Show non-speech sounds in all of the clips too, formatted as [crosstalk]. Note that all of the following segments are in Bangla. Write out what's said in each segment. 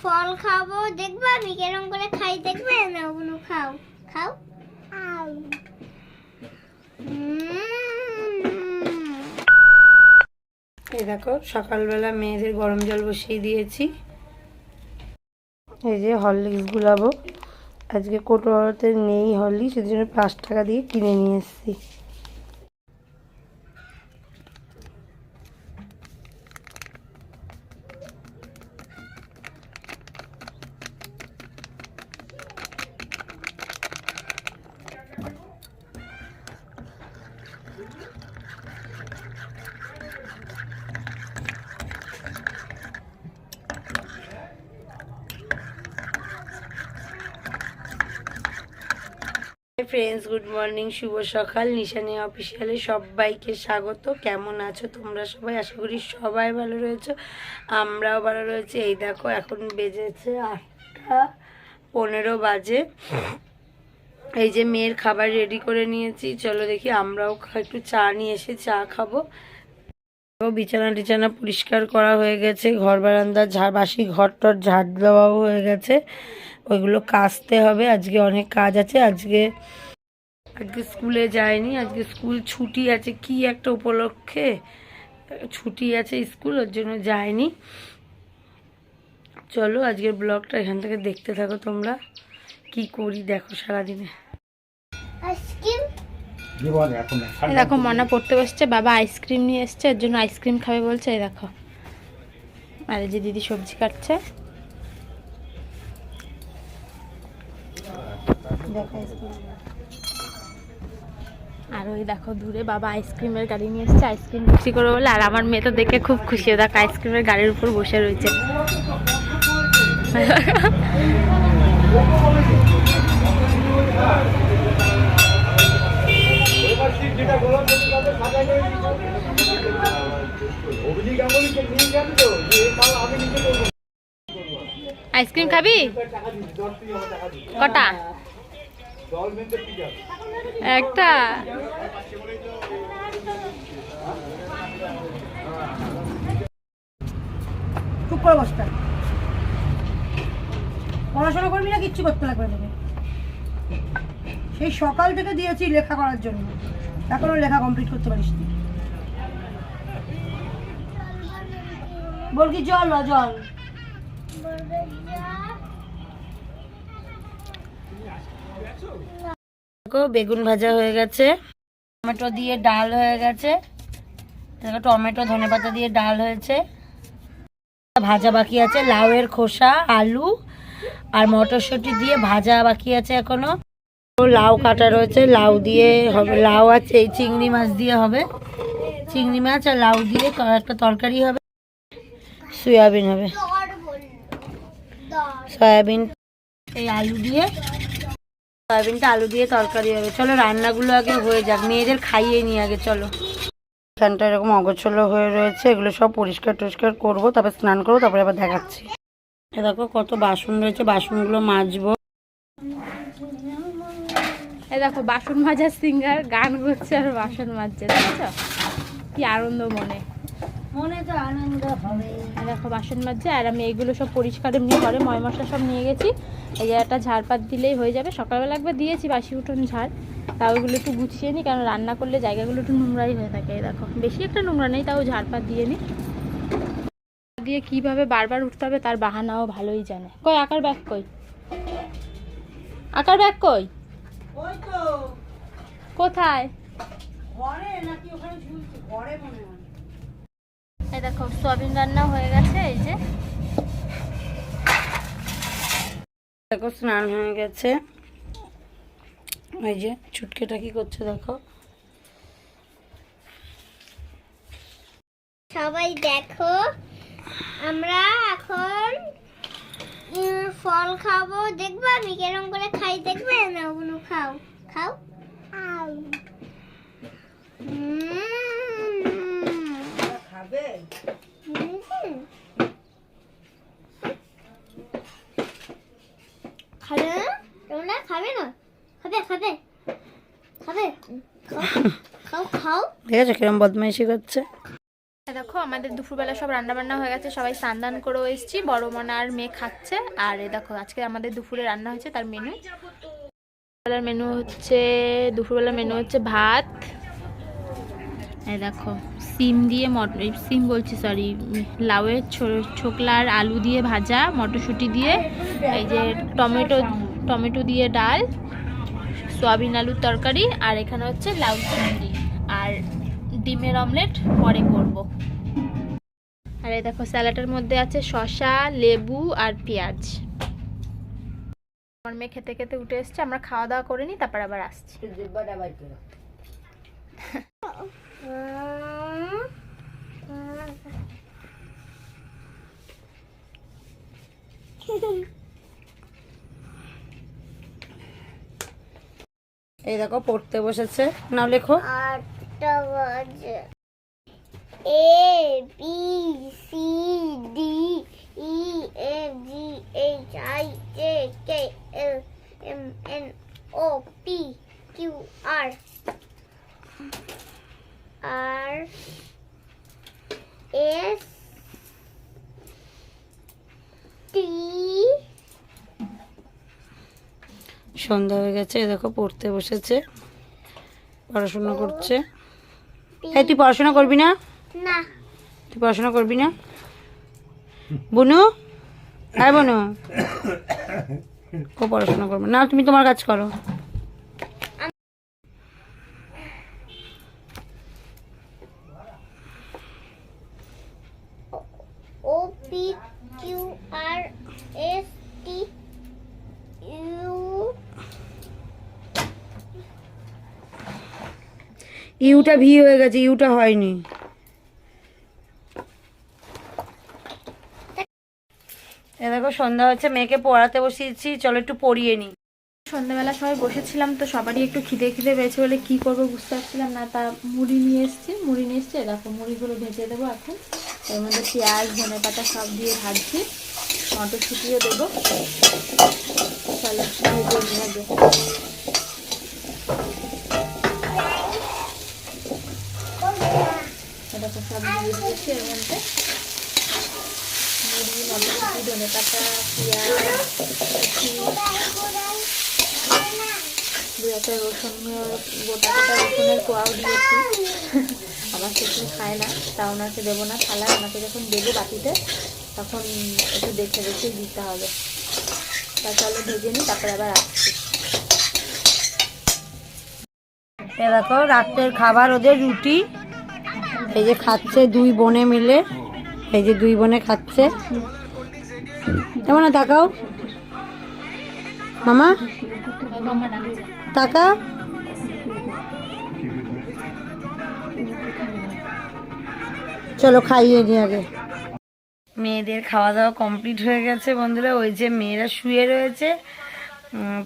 ফল খাব দেখব আমি কেরম করে খাই দেখবে না ওগুলো খাও খাও। এই দেখো সকালবেলা মেয়েদের গরম জল বসিয়ে দিয়েছি। এই যে হরলিক্স গুলাবো। আজকে কোটোয়াতে নেই হরলিক্স সেই জন্য পাঁচ টাকা দিয়ে কিনে নিয়ে এসেছি। ফ্রেন্ডস গুড মর্নিং শুভ সকাল। নিশানি অফিসিয়ালে সবাইকে স্বাগত। কেমন আছো তোমরা সবাই? আশা করি সবাই ভালো রয়েছো। আমরাও ভালো রয়েছি। এই দেখো, এখন বেজেছে আটটা পনেরো বাজে। এই যে মেয়ের খাবার রেডি করে নিয়েছি। চলো দেখি, আমরাও একটু চা নিয়ে এসে চা খাব। বিছানা টিছানা পরিষ্কার করা হয়ে গেছে। ঘর বারান্দা ঝাড় বাসি ঘর টর ঝাড় দেওয়াও হয়ে গেছে। ওইগুলো কাচতে হবে। আজকে অনেক কাজ আছে। আজকে আজকে স্কুলে যায়নি আজকে স্কুল ছুটি আছে। কি একটা উপলক্ষে ছুটি আছে স্কুল ওর জন্য যায়নি চলো আজকের ব্লগটা এখান থেকে দেখতে থাকো তোমরা। কি করি দেখো সারাদিনে। আইসক্রিম? এই দেখো মনা পড়তে বসছে। বাবা আইসক্রিম নিয়ে এসছে এর জন্য আইসক্রিম খাবে বলছে। এই দেখো। আর যে দিদি সবজি কাটছে। আর ওই দেখো দূরে বাবা আইসক্রিমের গাড়ি নিয়ে এসছে, আইসক্রিম বিক্রি করবে বলে। আর আমার মেয়ে তো দেখে খুব খুশি। দেখো আইসক্রিমের গাড়ির উপর বসে রয়েছে। আইসক্রিম খাবি? কটা? একটা? চুপ করে বসতে। পড়াশোনা করবি না, কিচ্ছু করতে লাগবে তোকে। সেই সকাল থেকে দিয়েছি লেখা করার জন্য। এখনও লেখা কমপ্লিট করতে পারিস নি। বল কি জল জল বেগুন ভাজা হয়ে গেছে। টমেটো দিয়ে ডাল হয়ে গেছে। দেখো, টমেটো, ধনেপাতা দিয়ে ডাল হয়েছে। ভাজা বাকি আছে, লাউয়ের খোসা, আলু আর মটরশুঁটি দিয়ে ভাজা বাকি আছে এখনও। লাউ কাটা রয়েছে, লাউ দিয়ে হবে, লাউ আছে এই চিংড়ি মাছ দিয়ে হবে। চিংড়ি মাছ আর লাউ দিয়ে একটা তরকারি হবে। সয়াবিন হবে। সয়াবিন, এই আলু দিয়ে সয়াবিনটা আলু দিয়ে তরকারি হবে। চলো, রান্নাগুলো আগে হয়ে যাক। মেয়েদের খাইয়ে নিই আগে, চলো। এখানটা এরকম অগোছলো হয়ে রয়েছে, এগুলো সব পরিষ্কার টরিষ্কার করব, তারপর স্নান করব, তারপরে আবার দেখাচ্ছি। এ দেখো, কত বাসন রয়েছে, বাসনগুলো মাজবো। এই দেখো, বাসন মাজার সিঙ্গার গান করছে আর বাসন মাজছে, দেখছ? কি আনন্দ মনে। মনে তো আনন্দ হবে। দেখো বাসন মাজছে আর আমি এগুলো সব পরিষ্কার এমনি করে ময় মশলা সব নিয়ে গেছি। এই একটা ঝাড়পাত দিলেই হয়ে যাবে। সকালবেলা একবার দিয়েছি বাসি উঠোন ঝাড় তাও ওগুলো একটু গুছিয়ে নিই কারণ রান্না করলে জায়গাগুলো একটু নোংরাই হয়ে থাকে। দেখো বেশি একটা নোংরা নেই তাও ঝাড়পাত দিয়ে নিই দিয়ে কীভাবে বারবার উঠতে হবে তার বাহানাও ভালোই জানে। কই আকার ব্যাগ কই? আকার ব্যাগ কই? কোথায়? ঘরে নাকি ওখানে ঘরে মনে হয়। এই দেখো সয়াবিন রান্না হয়ে গেছে এই যে। দেখো স্নান হয়ে গেছে। এই যে ছুটকেটা কি করছে দেখো। সবাই দেখো আমরা এখন উম, ফল খাব। দেখব আমি কেরম করে খাই দেখবে না ওগুলো খাও। খাও। খাবে না? তোমরা খাবে না? খাবে খাবে। খাবে? খাও ঠিক আছে কিরম বদমাইশি করছে? দেখো আমাদের দুপুরবেলা সব রান্না বান্না হয়ে গেছে। সবাই স্নান দান করেও এসেছি। বড় মনে আর মেয়ে খাচ্ছে। আর এ দেখো আজকে আমাদের দুপুরে রান্না হয়েছে তার মেনু দুপুরবেলার মেনু হচ্ছে দুপুরবেলার মেনু হচ্ছে ভাত। দেখো সিম দিয়ে সিম বলছি সরি লাউয়ের ছোকলা আর আলু দিয়ে ভাজা মটরশুঁটি দিয়ে এই যে টমেটো টমেটো দিয়ে ডাল সয়াবিন আলুর তরকারি আর এখানে হচ্ছে লাউ চিংড়ি। আর ডিমের অমলেট পরে করব। আর এই দেখো স্যালাডের মধ্যে আছে শসা লেবু আর পেঁয়াজ। আমার মেয়ে খেতে খেতে উঠে এসছে আমরা খাওয়া দাওয়া করে নিই তারপর আবার আসছি। [laughs] এই দেখো পড়তে বসেছে। নাও লেখো। আটটা বাজে। এ বি সন্ধ্যা হয়ে গেছে দেখো পড়তে বসেছে পড়াশোনা করছে। এই তুই পড়াশোনা করবি না? না। তুই পড়াশোনা করবি না? বনু? হ্যাঁ বনু। ও পড়াশোনা করব। না তুমি তোমার কাজ করো O P Q R S T U Yuta V হয়ে গেছে ইউটা হয়নি। এ দেখো সন্ধ্যা হচ্ছে মেয়েকে পড়াতে বসিয়েছি চলো একটু পড়িয়ে নি। সন্ধ্যাবেলা সবাই বসেছিলাম তো সবারই একটু খিদে খিদে পেয়েছে বলে কি করব বুঝতে পারছিলাম না। তা মুড়ি নিয়ে এসেছি মুড়ি নিয়ে এসছে দেখো মুড়িগুলো ভেজে দেবো এখন। এর মধ্যে পেঁয়াজ ধনে পাতা সব দিয়ে ভাজছি মটরশুঁটিও দেবো। চলো ভেজে নিয়ে আগে পাতা পেঁয়াজ গোটা রসুনের দিয়েছি। আমার কিছু খায় না, তা ওনাকে দেবো না। থালায় ওনাকে যখন দেবো বাটিতে, তখন একটু দেখে দেখে দিতে হবে। তা চলো ভেজে নিই, তারপরে আবার আসছি। দেখো, রাত্রের খাবার, ওদের রুটি। এই যে খাচ্ছে দুই বোনে মিলে, এই যে দুই বোনে খাচ্ছে। কেমন তাকাও। মামা টাকা চলো খাইয়ে নি আগে। মেয়েদের খাওয়া দাওয়া কমপ্লিট হয়ে গেছে বন্ধুরা, ওই যে মেয়েরা শুয়ে রয়েছে।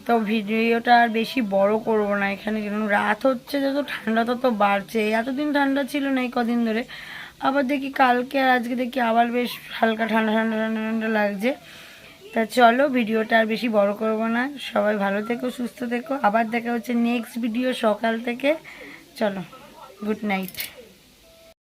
তো ভিডিওটা আর বেশি বড় করব না এখানে, কারণ রাত হচ্ছে, যত ঠান্ডা তত বাড়ছে। এতদিন ঠান্ডা ছিল না এই কদিন ধরে। আবার দেখি কালকে আর আজকে দেখি আবার বেশ হালকা ঠান্ডা ঠান্ডা ঠান্ডা ঠান্ডা লাগছে। তা চলো ভিডিওটা আর বেশি বড় করব না। সবাই ভালো থেকো, সুস্থ থেকো। আবার দেখা হচ্ছে নেক্সট ভিডিও সকাল থেকে। চলো গুড নাইট